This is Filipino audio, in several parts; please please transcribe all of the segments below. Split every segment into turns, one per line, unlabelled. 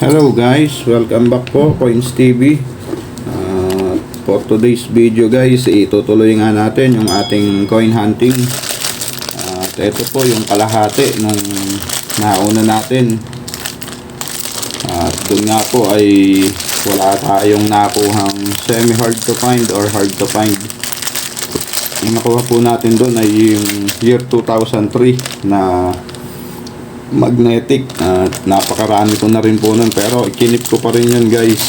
Hello guys, welcome back po Coins TV uh, For today's video guys, itutuloy nga natin yung ating coin hunting. At ito po yung kalahati nung nauna natin. At doon nga po ay wala tayong nakuhang semi hard to find or hard to find. Yung nakuha po natin doon ay yung year 2003 na magnetic. At napakarami ko na rin po nun pero ikinip ko pa rin yun guys.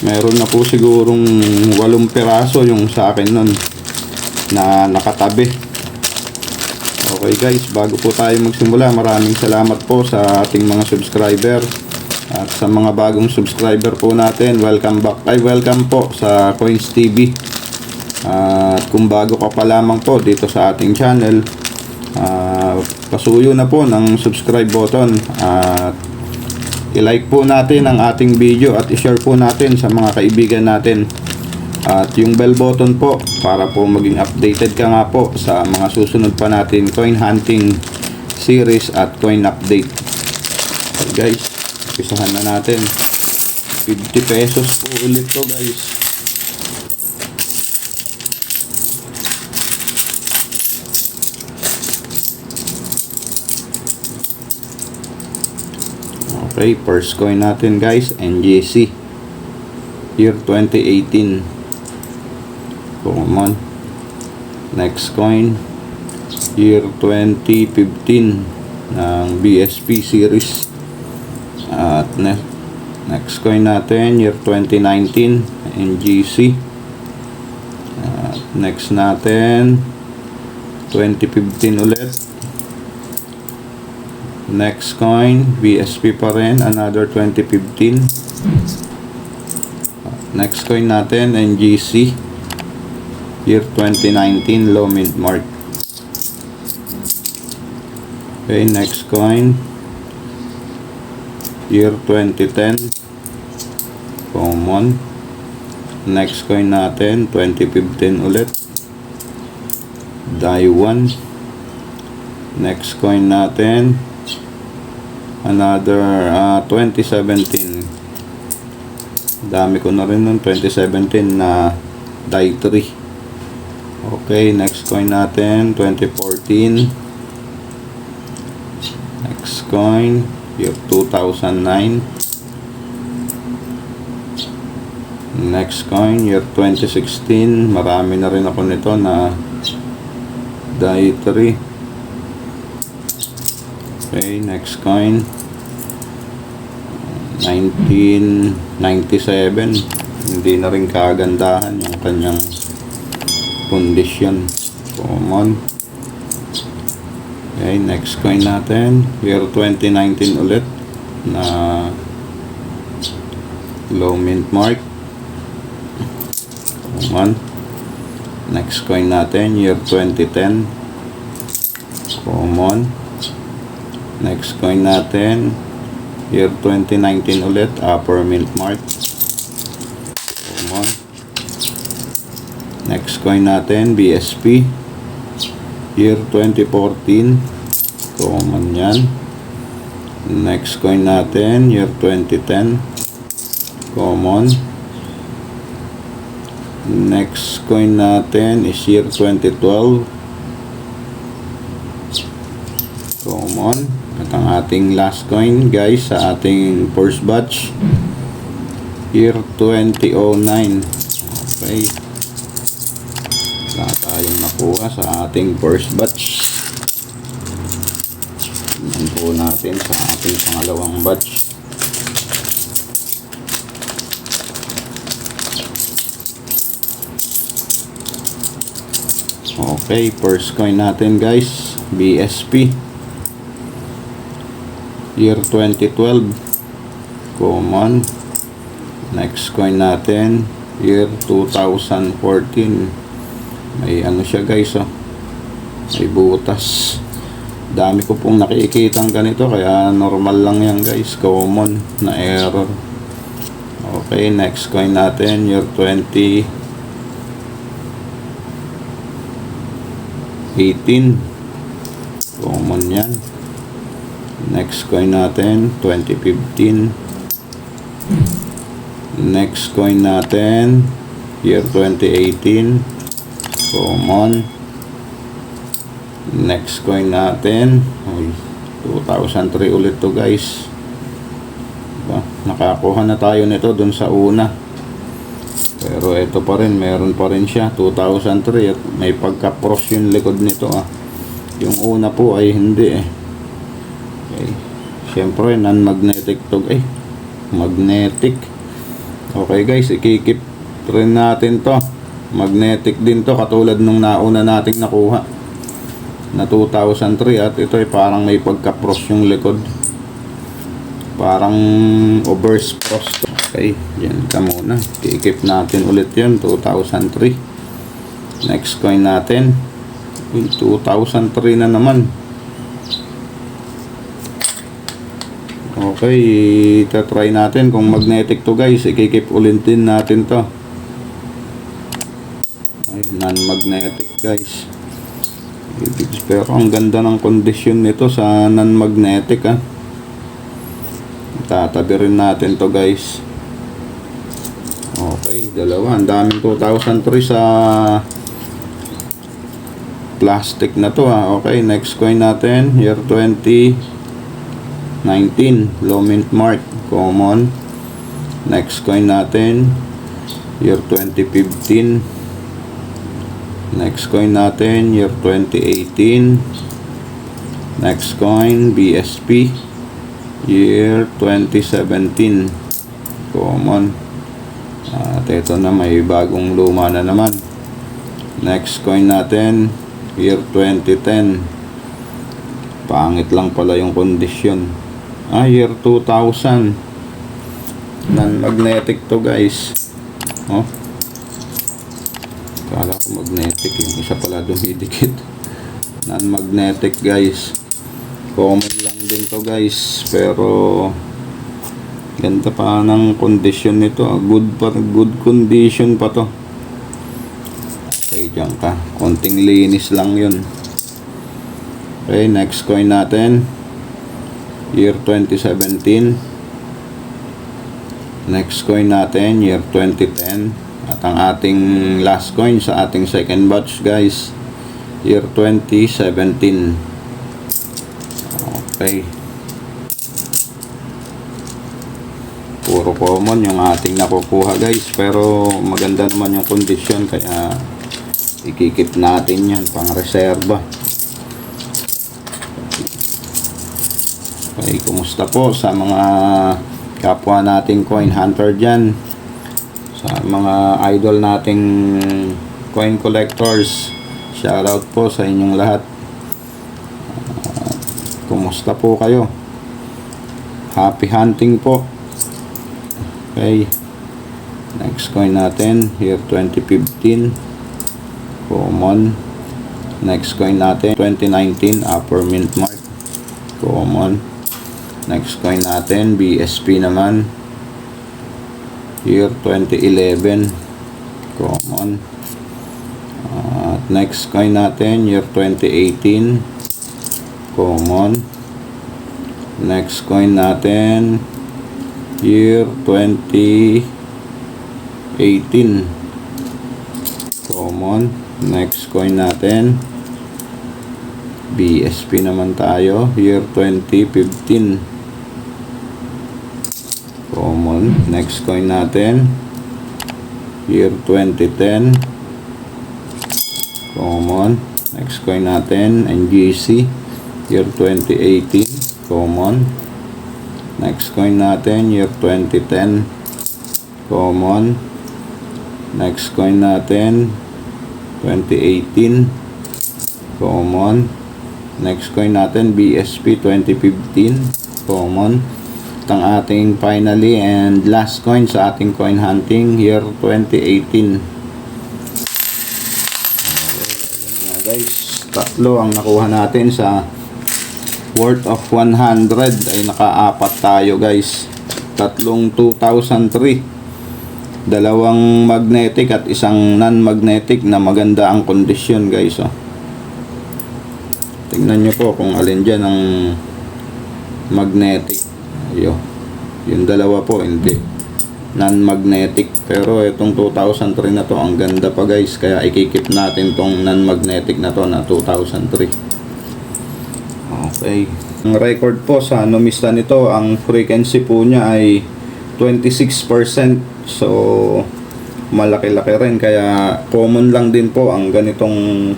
Meron na po sigurong walong piraso yung sa akin nun na nakatabi. Okay guys bago po tayo magsimula maraming salamat po sa ating mga subscriber at sa mga bagong subscriber po natin. Welcome back ay welcome po sa Coins TV at kung bago ka pa lamang po dito sa ating channel Ah, pasuyo na po ng subscribe button at i-like po natin ang ating video at i-share po natin sa mga kaibigan natin. At yung bell button po para po maging updated ka nga po sa mga susunod pa natin coin hunting series at coin update. Okay guys pisahan na natin. 50 pesos po ulit to guys Okay, first coin natin guys, NGC. Year 2018. Common. Next coin, year 2015 ng BSP series. At ne next coin natin, year 2019, NGC. At next natin, 2015 ulit. Next coin, BSP pa rin, another 2015. Next coin natin, NGC. Year 2019, low mint mark. Okay, next coin. Year 2010. Common. Next coin natin, 2015 ulit. Daiwan. Next coin natin, another uh, 2017 dami ko na rin nun 2017 na die 3 okay next coin natin 2014 next coin year 2009 next coin year 2016 marami na rin ako nito na die 3 Okay, next coin. 1997. Hindi na rin kagandahan yung kanyang condition. Common. Okay, next coin natin. Year 2019 ulit na low mint mark. Common. Next coin natin, year 2010. Common. Next coin natin, year 2019 ulit, upper mint mark. Common. Next coin natin, BSP. Year 2014. Common yan. Next coin natin, year 2010. Common. Next coin natin is year 2012. Common. Ang ating last coin guys sa ating first batch year 2009 okay. Wala tayong nakuha sa ating first batch. Tingnan po natin sa ating pangalawang batch. Okay first coin natin guys. BSP year 2012 common next coin natin year 2014 may ano siya guys oh. May butas. Dami ko pong nakikitang ganito kaya normal lang yan guys. Common na error. Okay next coin natin year 20 18 common yan next coin natin 2015 Next coin natin, year 2018. Common. Next coin natin, ay, 2003 ulit to guys. Diba? Nakakuha na tayo nito dun sa una. Pero ito pa rin, meron pa rin siya, 2003 at may pagka-cross yung likod nito ah. Yung una po ay hindi eh. Okay. Siyempre, non-magnetic to eh. Magnetic. Okay guys, ikikip rin natin to. Magnetic din to, katulad nung nauna nating nakuha na 2003 at ito ay parang may pagka-cross yung likod. Parang over's cross. Okay, yan ka muna. Ikikip natin ulit yun, 2003. Next coin natin. Uy, 2003 na naman. Okay, try natin kung magnetic to guys. Ikikip ulit natin to. Ay, non-magnetic guys. Pero ang ganda ng condition nito sa non-magnetic ah. Tatabi rin natin to guys. Okay, dalawa. Ang daming 2003 sa plastic na to ha. Okay, next coin natin. Year 2019. Low mint mark. Common. Next coin natin. Year 2015. Next coin natin. Year 2018. Next coin. BSP. Year 2017. Common. At ito na may bagong luma na naman. Next coin natin, year 2010. Pangit lang pala yung kondisyon. Ah, year 2000. Non-magnetic to guys. Oh. Kala ko magnetic. Yung isa pala dumidikit. Non-magnetic guys. Common lang din to guys. Pero Ganda pa ng condition nito. ah. Good pa, good condition pa to. Okay, dyan ka. Konting linis lang yun. Okay, next coin natin. Year 2017. Next coin natin, year 2010. At ang ating last coin sa ating second batch, guys. Year 2017. Okay. puro common yung ating nakukuha guys pero maganda naman yung condition kaya ikikip natin yan pang reserva okay kumusta po sa mga kapwa nating coin hunter dyan sa mga idol nating coin collectors shoutout po sa inyong lahat Ah, kumusta po kayo happy hunting po Okay. Next coin natin, year 2015. Common. Next coin natin, 2019, upper mint mark. Common. Next coin natin, BSP naman. Year 2011. Common. At next coin natin, year 2018. Common. Next coin natin, year 2018 common next coin natin BSP naman tayo year 2015 common next coin natin year 2010 common next coin natin NGC year 2018 common Next coin natin, year 2010. Common. Next coin natin, 2018. Common. Next coin natin, BSP 2015. Common. Ang ating finally and last coin sa ating coin hunting, year 2018. Okay, guys. Tatlo ang nakuha natin sa worth of 100 ay nakaapat tayo guys tatlong 2003 dalawang magnetic at isang non-magnetic na maganda ang kondisyon guys oh. tingnan nyo po kung alin dyan ang magnetic Ayo. yung dalawa po hindi non-magnetic. Pero itong 2003 na to, ang ganda pa guys. Kaya ikikip natin tong non-magnetic na to na 2003. Okay. Ang record po sa numista nito, ang frequency po niya ay 26%. So, malaki-laki rin. Kaya common lang din po ang ganitong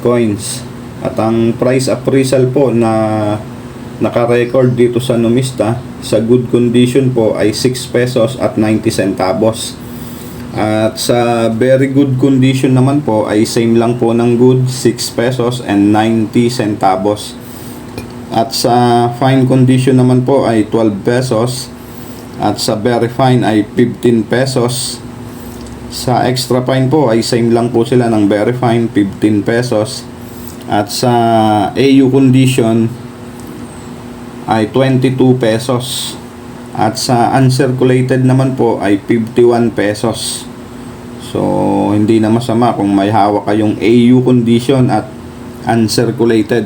coins. At ang price appraisal po na naka-record dito sa numista sa good condition po ay 6 pesos at 90 centavos. At sa very good condition naman po ay same lang po ng good 6 pesos and 90 centavos. At sa fine condition naman po ay 12 pesos. At sa very fine ay 15 pesos. Sa extra fine po ay same lang po sila ng very fine 15 pesos. At sa AU condition ay 22 pesos. At sa uncirculated naman po ay 51 pesos. So, hindi na masama kung may hawak kayong AU condition at uncirculated.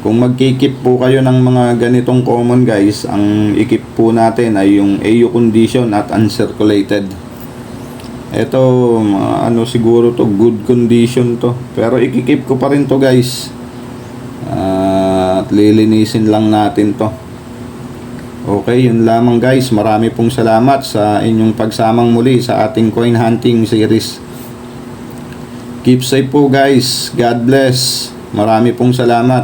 Kung magkikip po kayo ng mga ganitong common guys, ang ikip po natin ay yung AU condition at uncirculated. Ito, ano siguro to, good condition to. Pero ikikip ko pa rin to guys. At lilinisin lang natin to. Okay, yun lamang guys. Marami pong salamat sa inyong pagsamang muli sa ating coin hunting series. Keep safe po guys. God bless. Marami pong salamat.